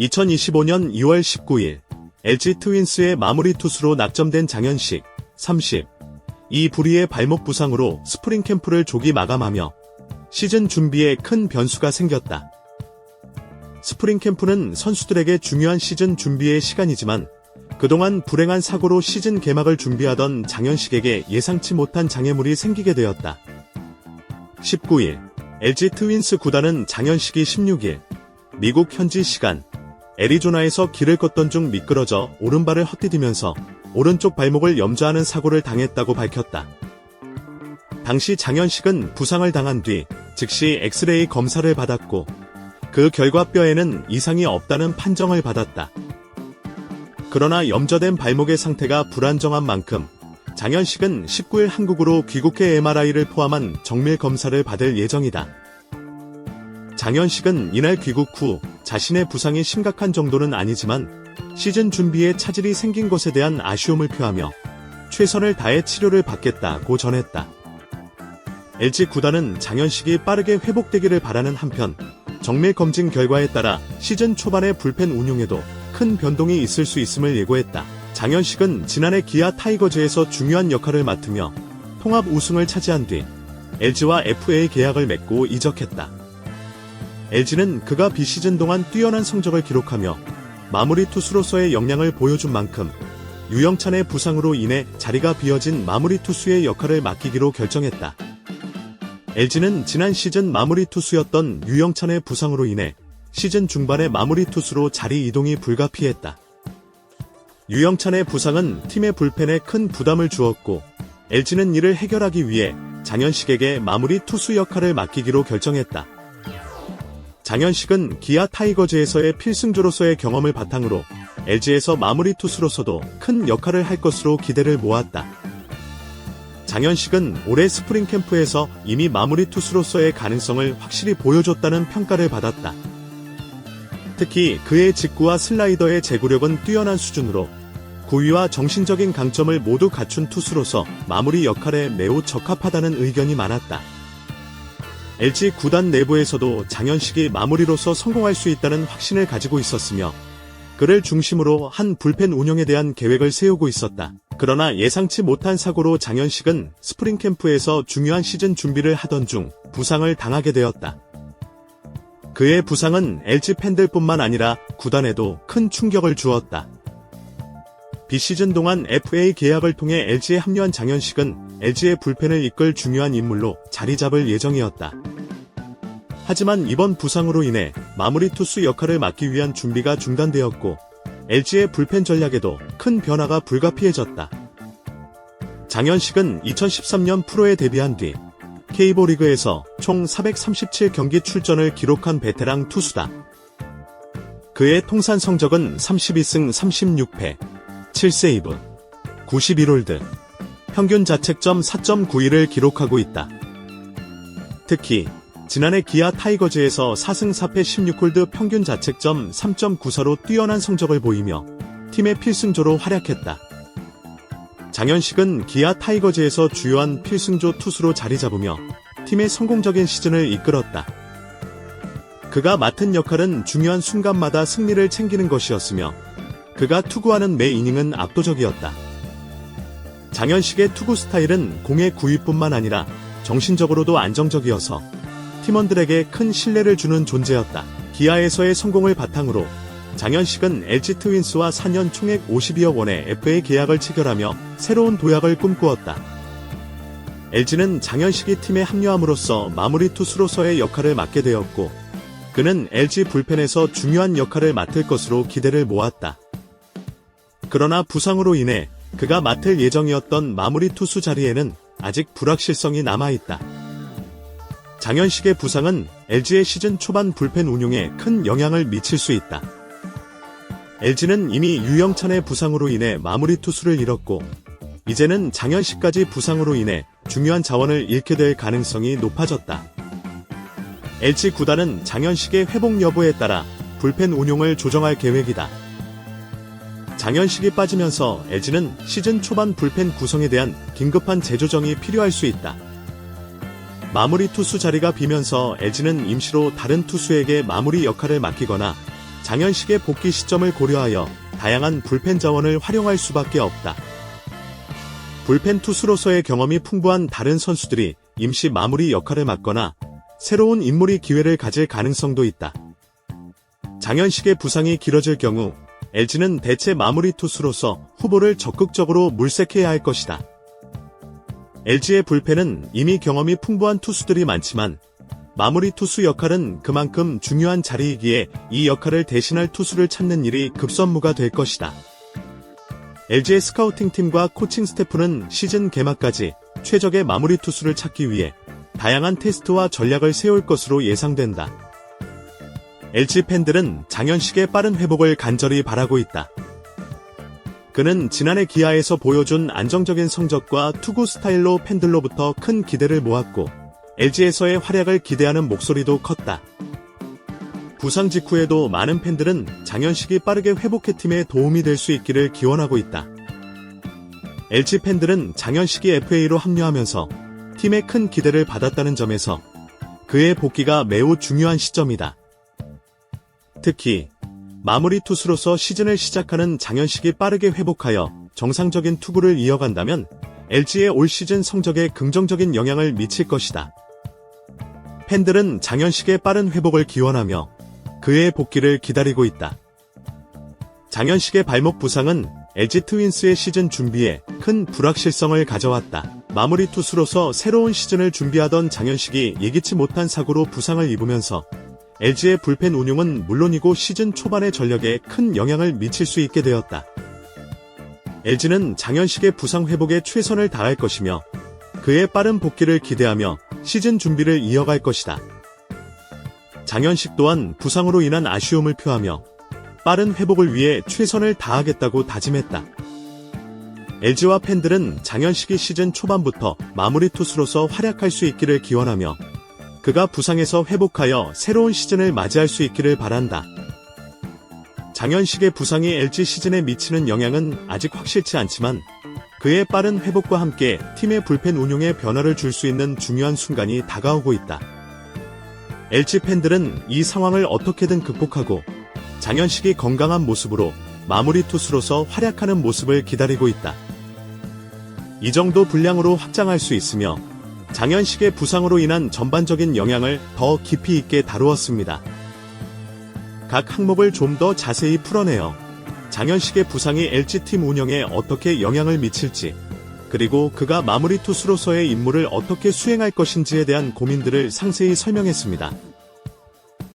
2025년 2월 19일 LG 트윈스의 마무리 투수로 낙점된 장현식 30. 이 불의의 발목 부상으로 스프링 캠프를 조기 마감하며 시즌 준비에 큰 변수가 생겼다. 스프링 캠프는 선수들에게 중요한 시즌 준비의 시간이지만 그동안 불행한 사고로 시즌 개막을 준비하던 장현식에게 예상치 못한 장애물이 생기게 되었다. 19일 LG 트윈스 구단은 장현식이 16일 미국 현지 시간 애리조나에서 길을 걷던 중 미끄러져 오른발을 헛디디면서 오른쪽 발목을 염좌하는 사고를 당했다고 밝혔다. 당시 장현식은 부상을 당한 뒤 즉시 엑스레이 검사를 받았고 그 결과 뼈에는 이상이 없다는 판정을 받았다. 그러나 염좌된 발목의 상태가 불안정한 만큼 장현식은 19일 한국으로 귀국해 MRI를 포함한 정밀 검사를 받을 예정이다. 장현식은 이날 귀국 후 자신의 부상이 심각한 정도는 아니지만 시즌 준비에 차질이 생긴 것에 대한 아쉬움을 표하며 최선을 다해 치료를 받겠다고 전했다. LG 구단은 장현식이 빠르게 회복되기를 바라는 한편 정밀 검진 결과에 따라 시즌 초반의 불펜 운용에도 큰 변동이 있을 수 있음을 예고했다. 장현식은 지난해 기아 타이거즈에서 중요한 역할을 맡으며 통합 우승을 차지한 뒤 LG와 FA 계약을 맺고 이적했다. LG는 그가 비시즌 동안 뛰어난 성적을 기록하며 마무리 투수로서의 역량을 보여준 만큼 유영찬의 부상으로 인해 자리가 비어진 마무리 투수의 역할을 맡기기로 결정했다. LG는 지난 시즌 마무리 투수였던 유영찬의 부상으로 인해 시즌 중반에 마무리 투수로 자리 이동이 불가피했다. 유영찬의 부상은 팀의 불펜에 큰 부담을 주었고 LG는 이를 해결하기 위해 장현식에게 마무리 투수 역할을 맡기기로 결정했다. 장현식은 기아 타이거즈에서의 필승조로서의 경험을 바탕으로 LG에서 마무리 투수로서도 큰 역할을 할 것으로 기대를 모았다. 장현식은 올해 스프링 캠프에서 이미 마무리 투수로서의 가능성을 확실히 보여줬다는 평가를 받았다. 특히 그의 직구와 슬라이더의 제구력은 뛰어난 수준으로 구위와 정신적인 강점을 모두 갖춘 투수로서 마무리 역할에 매우 적합하다는 의견이 많았다. LG 구단 내부에서도 장현식이 마무리로서 성공할 수 있다는 확신을 가지고 있었으며 그를 중심으로 한 불펜 운영에 대한 계획을 세우고 있었다. 그러나 예상치 못한 사고로 장현식은 스프링 캠프에서 중요한 시즌 준비를 하던 중 부상을 당하게 되었다. 그의 부상은 LG 팬들뿐만 아니라 구단에도 큰 충격을 주었다. 비시즌 동안 FA 계약을 통해 LG에 합류한 장현식은 LG의 불펜을 이끌 중요한 인물로 자리 잡을 예정이었다. 하지만 이번 부상으로 인해 마무리 투수 역할을 맡기 위한 준비가 중단되었고 LG의 불펜 전략에도 큰 변화가 불가피해졌다. 장현식은 2013년 프로에 데뷔한 뒤 K보 리그에서 총 437경기 출전을 기록한 베테랑 투수다. 그의 통산 성적은 32승 36패, 7세이브, 91홀드, 평균 자책점 4.91을 기록하고 있다. 특히 지난해 기아 타이거즈에서 4승 4패 16홀드 평균 자책점 3.94로 뛰어난 성적을 보이며 팀의 필승조로 활약했다. 장현식은 기아 타이거즈에서 주요한 필승조 투수로 자리 잡으며 팀의 성공적인 시즌을 이끌었다. 그가 맡은 역할은 중요한 순간마다 승리를 챙기는 것이었으며 그가 투구하는 매 이닝은 압도적이었다. 장현식의 투구 스타일은 공의 구위뿐만 아니라 정신적으로도 안정적이어서 팀원들에게 큰 신뢰를 주는 존재였다. 기아에서의 성공을 바탕으로 장현식은 LG 트윈스와 4년 총액 52억 원의 FA 계약을 체결하며 새로운 도약을 꿈꾸었다. LG는 장현식이 팀에 합류함으로써 마무리 투수로서의 역할을 맡게 되었고 그는 LG 불펜에서 중요한 역할을 맡을 것으로 기대를 모았다. 그러나 부상으로 인해 그가 맡을 예정이었던 마무리 투수 자리에는 아직 불확실성이 남아있다. 장현식의 부상은 LG의 시즌 초반 불펜 운용에 큰 영향을 미칠 수 있다. LG는 이미 유영찬의 부상으로 인해 마무리 투수를 잃었고 이제는 장현식까지 부상으로 인해 중요한 자원을 잃게 될 가능성이 높아졌다. LG 구단은 장현식의 회복 여부에 따라 불펜 운용을 조정할 계획이다. 장현식이 빠지면서 LG는 시즌 초반 불펜 구성에 대한 긴급한 재조정이 필요할 수 있다. 마무리 투수 자리가 비면서 LG는 임시로 다른 투수에게 마무리 역할을 맡기거나 장현식의 복귀 시점을 고려하여 다양한 불펜 자원을 활용할 수밖에 없다. 불펜 투수로서의 경험이 풍부한 다른 선수들이 임시 마무리 역할을 맡거나 새로운 인물이 기회를 가질 가능성도 있다. 장현식의 부상이 길어질 경우 LG는 대체 마무리 투수로서 후보를 적극적으로 물색해야 할 것이다. LG의 불펜은 이미 경험이 풍부한 투수들이 많지만 마무리 투수 역할은 그만큼 중요한 자리이기에 이 역할을 대신할 투수를 찾는 일이 급선무가 될 것이다. LG의 스카우팅 팀과 코칭 스태프는 시즌 개막까지 최적의 마무리 투수를 찾기 위해 다양한 테스트와 전략을 세울 것으로 예상된다. LG 팬들은 장현식의 빠른 회복을 간절히 바라고 있다. 그는 지난해 기아에서 보여준 안정적인 성적과 투구 스타일로 팬들로부터 큰 기대를 모았고 LG에서의 활약을 기대하는 목소리도 컸다. 부상 직후에도 많은 팬들은 장현식이 빠르게 회복해 팀에 도움이 될 수 있기를 기원하고 있다. LG 팬들은 장현식이 FA로 합류하면서 팀의 큰 기대를 받았다는 점에서 그의 복귀가 매우 중요한 시점이다. 특히 마무리 투수로서 시즌을 시작하는 장현식이 빠르게 회복하여 정상적인 투구를 이어간다면 LG의 올 시즌 성적에 긍정적인 영향을 미칠 것이다. 팬들은 장현식의 빠른 회복을 기원하며 그의 복귀를 기다리고 있다. 장현식의 발목 부상은 LG 트윈스의 시즌 준비에 큰 불확실성을 가져왔다. 마무리 투수로서 새로운 시즌을 준비하던 장현식이 예기치 못한 사고로 부상을 입으면서 LG의 불펜 운용은 물론이고 시즌 초반의 전력에 큰 영향을 미칠 수 있게 되었다. LG는 장현식의 부상 회복에 최선을 다할 것이며 그의 빠른 복귀를 기대하며 시즌 준비를 이어갈 것이다. 장현식 또한 부상으로 인한 아쉬움을 표하며 빠른 회복을 위해 최선을 다하겠다고 다짐했다. LG와 팬들은 장현식이 시즌 초반부터 마무리 투수로서 활약할 수 있기를 기원하며 그가 부상에서 회복하여 새로운 시즌을 맞이할 수 있기를 바란다. 장현식의 부상이 LG 시즌에 미치는 영향은 아직 확실치 않지만 그의 빠른 회복과 함께 팀의 불펜 운용에 변화를 줄 수 있는 중요한 순간이 다가오고 있다. LG 팬들은 이 상황을 어떻게든 극복하고 장현식이 건강한 모습으로 마무리 투수로서 활약하는 모습을 기다리고 있다. 이 정도 분량으로 확장할 수 있으며 장현식의 부상으로 인한 전반적인 영향을 더 깊이 있게 다루었습니다. 각 항목을 좀 더 자세히 풀어내어 장현식의 부상이 LG팀 운영에 어떻게 영향을 미칠지, 그리고 그가 마무리 투수로서의 임무를 어떻게 수행할 것인지에 대한 고민들을 상세히 설명했습니다.